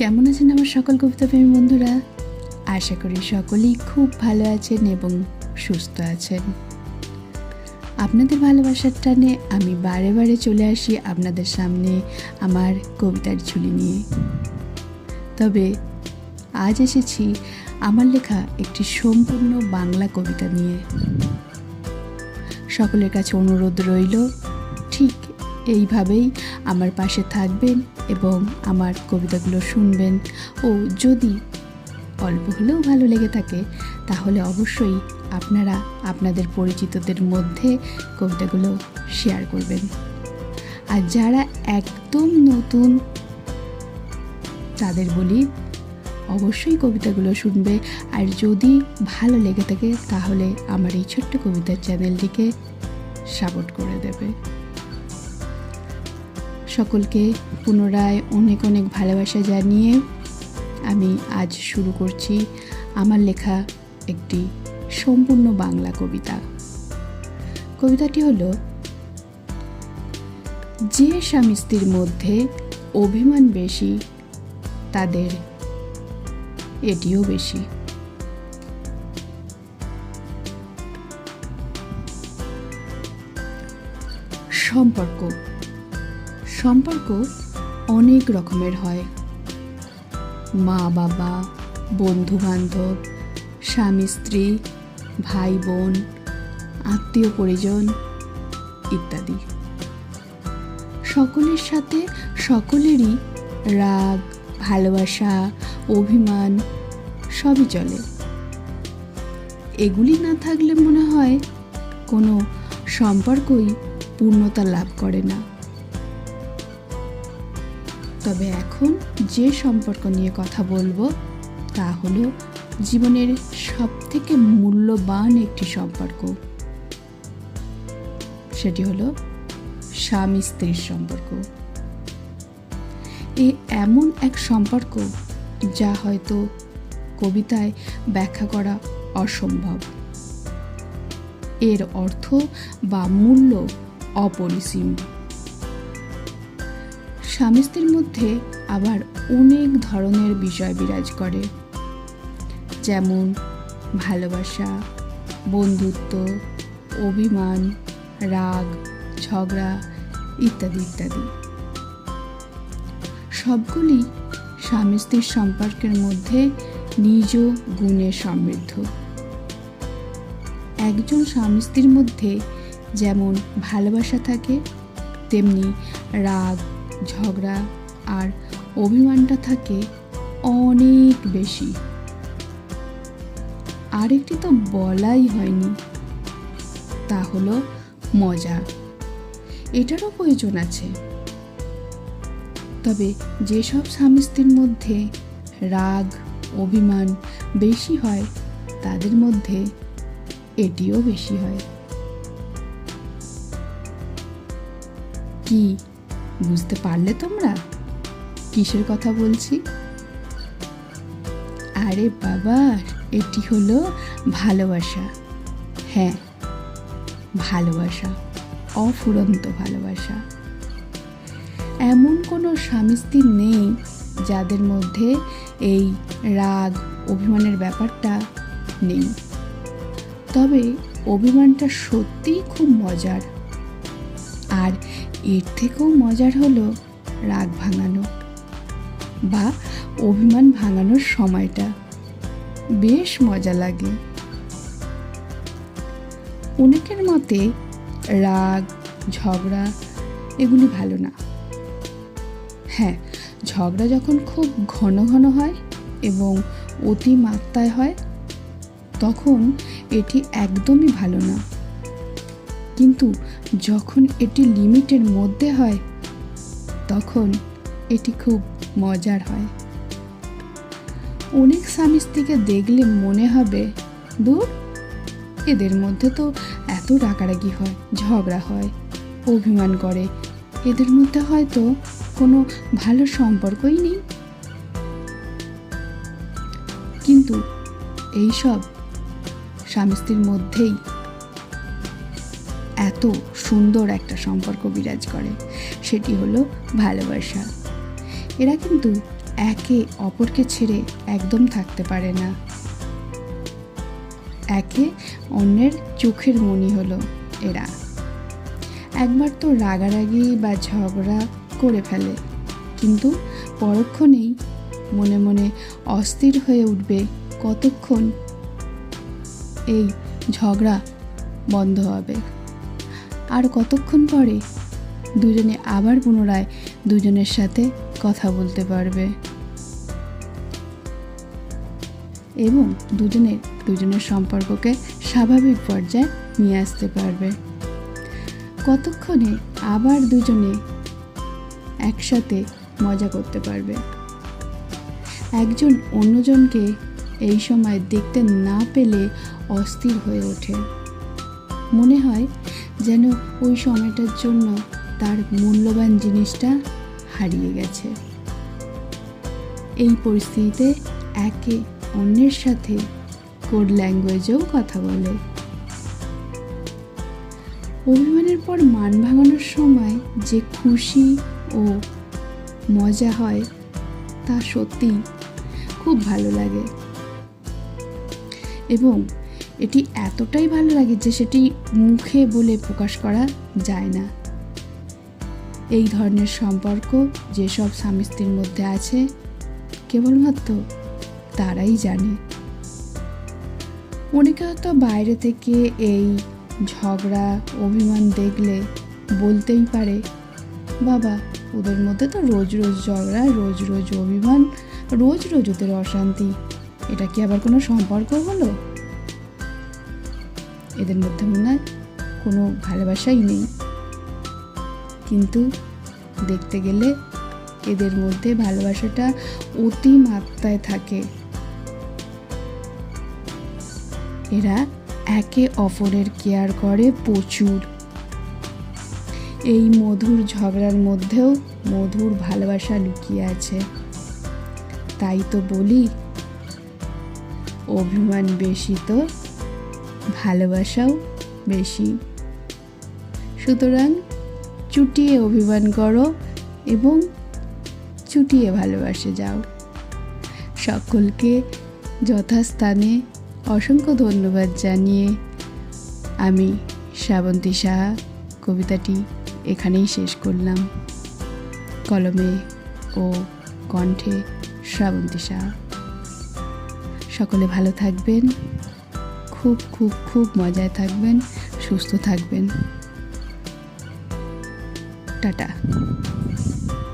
কেমন আছেন আমার সকল কবিতা প্রেমী বন্ধুরা? আশা করি সকলেই খুব ভালো আছেন এবং সুস্থ আছেন। আপনাদের ভালোবাসার টানে আমি বারে বারে চলে আসি আপনাদের সামনে আমার কবিতার ঝুলি নিয়ে। তবে আজ এসেছি আমার লেখা একটি সম্পূর্ণ বাংলা কবিতা নিয়ে। সকলের কাছে অনুরোধ রইল, ঠিক এইভাবেই আমার পাশে থাকবেন এবং আমার কবিতাগুলো শুনবেন। ও যদি অল্প হলেও ভালো লেগে থাকে, তাহলে অবশ্যই আপনারা আপনাদের পরিচিতদের মধ্যে কবিতাগুলো শেয়ার করবেন। আর যারা একদম নতুন, তাদের বলি অবশ্যই কবিতাগুলো শুনবে। আর যদি ভালো লেগে থাকে, তাহলে আমার এই ছোট্ট কবিতার চ্যানেলটিকে সাপোর্ট করে দেবে। সকলকে পুনরায় অনেক অনেক ভালোবাসা জানিয়ে আমি আজ শুরু করছি আমার লেখা একটি সম্পূর্ণ বাংলা কবিতা। কবিতাটি হলো, যে স্বামী স্ত্রীর মধ্যে অভিমান বেশি, তাদের এটিও বেশি। সম্পর্ক সম্পর্ক অনেক রকমের হয়। মা, বাবা বন্ধু বান্ধব স্বামী, স্ত্রী ভাই বোন আত্মীয় পরিজন ইত্যাদি। সকলের সাথে সকলেরই রাগ, ভালোবাসা, অভিমান সবই চলে। এগুলি না থাকলে মনে হয় কোনো সম্পর্কই পূর্ণতা লাভ করে না। তবে এখন যে সম্পর্ক নিয়ে কথা বলব, তা হলো জীবনের সব থেকে মূল্যবান একটি সম্পর্ক। সেটি হলো স্বামী স্ত্রীর সম্পর্ক। এ এমন এক সম্পর্ক যা হয়তো কবিতায় ব্যাখ্যা করা অসম্ভব। এর অর্থ বা মূল্য অপরিসীম। স্বামী স্ত্রীর মধ্যে আবার অনেক ধরনের বিষয় বিরাজ করে। যেমন ভালোবাসা, বন্ধুত্ব, অভিমান, রাগ, ঝগড়া ইত্যাদি ইত্যাদি। সবগুলি স্বামী স্ত্রীর সম্পর্কের মধ্যে নিজ গুণে সমৃদ্ধ। একজন স্বামী স্ত্রীর মধ্যে যেমন ভালোবাসা থাকে, তেমনি রাগ ঝগড়া আর অভিমানটা থাকে অনেক বেশি। আরেকটি তো বলাই হয়নি, তা হলো মজা। এটারও প্রয়োজন আছে। তবে যেসব স্বামী স্ত্রীর মধ্যে রাগ, অভিমান বেশি হয়, তাদের মধ্যে এটিও বেশি হয়। কি বুঝতে পারলে তোমরা? কিসের কথা বলছি? আরে বাবা, এটি হলো ভালোবাসা। হ্যাঁ ভালোবাসা, অফুরন্ত ভালোবাসা। এমন কোনো স্বামী স্ত্রী নেই যাদের মধ্যে এই রাগ, অভিমানের ব্যাপারটা নেই। তবে অভিমানটা সত্যিই খুব মজার। আর এর থেকেও মজার হলো রাগ ভাঙানো বা অভিমান ভাঙানোর সময়টা। বেশ মজা লাগে। অনেকের মতে রাগ, ঝগড়া এগুলি ভালো না। হ্যাঁ ঝগড়া যখন খুব ঘন ঘন হয় এবং অতি মাত্রায় হয়, তখন এটি একদমই ভালো না। কিন্তু যখন এটি লিমিটের মধ্যে হয়, তখন এটি খুব মজার হয়। অনেক স্বামী স্ত্রীকে দেখলে মনে হবে, দূর, এদের মধ্যে তো এত রাগারাগি হয়, ঝগড়া হয়, অভিমান করে। এদের মধ্যে হয়তো কোনো ভালো সম্পর্কই নেই। কিন্তু এইসব স্বামী স্ত্রীর মধ্যেই এত সুন্দর একটা সম্পর্ক বিরাজ করে, সেটি হলো ভালোবাসা। এরা কিন্তু একে অপরকে ছেড়ে একদম থাকতে পারে না। একে অন্যের চোখের মনি হলো এরা। একবার তো রাগারাগি বা ঝগড়া করে ফেলে, কিন্তু পরক্ষণেই মনে মনে অস্থির হয়ে উঠবে কতক্ষণ এই ঝগড়া বন্ধ হবে। আর কতক্ষণ পরে? দুজনে আবার পুনরায় দুজনের সাথে কথা বলতে পারবে। এবং দুজনে, দুজনের সম্পর্ককে স্বাভাবিক পর্যায়ে নিয়ে আসতে পারবে। কতক্ষণে আবার দুজনে একসাথে মজা করতে পারবে? একজন অন্যজনকে এই সময় দেখতে না পেলে অস্থির হয়ে ওঠে। মনে হয় যেন ওই সময়টার জন্য তার মূল্যবান জিনিসটা হারিয়ে গেছে। এই পরিস্থিতিতে একে অন্যের সাথে কোড ল্যাঙ্গুয়েজেও কথা বলে। অভিমানের পর মান ভাঙানোর সময় যে খুশি ও মজা হয়, তা সত্যিই খুব ভালো লাগে। এবং এটি এতটাই ভালো লাগে যে সেটি মুখে বলে প্রকাশ করা যায় না। এই ধরনের সম্পর্ক যেসব স্বামী স্ত্রীর মধ্যে আছে, কেবলমাত্র তারাই জানে। অনেকে হয়তো বাইরে থেকে এই ঝগড়া, অভিমান দেখলে বলতেই পারে, বাবা, ওদের মধ্যে তো রোজ রোজ ঝগড়া, রোজ রোজ অভিমান, রোজ রোজ ওদের অশান্তি। এটা কি আবার কোনো সম্পর্ক হলো? এদের মধ্যে মনে হয় কোনো ভালোবাসাই নেই। কিন্তু দেখতে গেলে এদের মধ্যে ভালোবাসাটা অতি মাত্রায় থাকে। এরা একে অপরের কেয়ার করে প্রচুর। এই মধুর ঝগড়ার মধ্যেও মধুর ভালোবাসা লুকিয়ে আছে। তাই তো বলি, অভিমান বেশি তো ভালোবাসাও বেশি। সুতরাং চুটিয়ে অভিমান করো এবং চুটিয়ে ভালোবাসে যাও। সকলকে যথাস্থানে অসংখ্য ধন্যবাদ জানিয়ে আমি শ্রাবন্তী সাহা, কবিতাটি এখানেই শেষ করলাম। কলমে ও কণ্ঠে শ্রাবন্তী সাহা। সকলে ভালো থাকবেন। খুব খুব খুব মজায় থাকবেন সুস্থ থাকবেন। টাটা।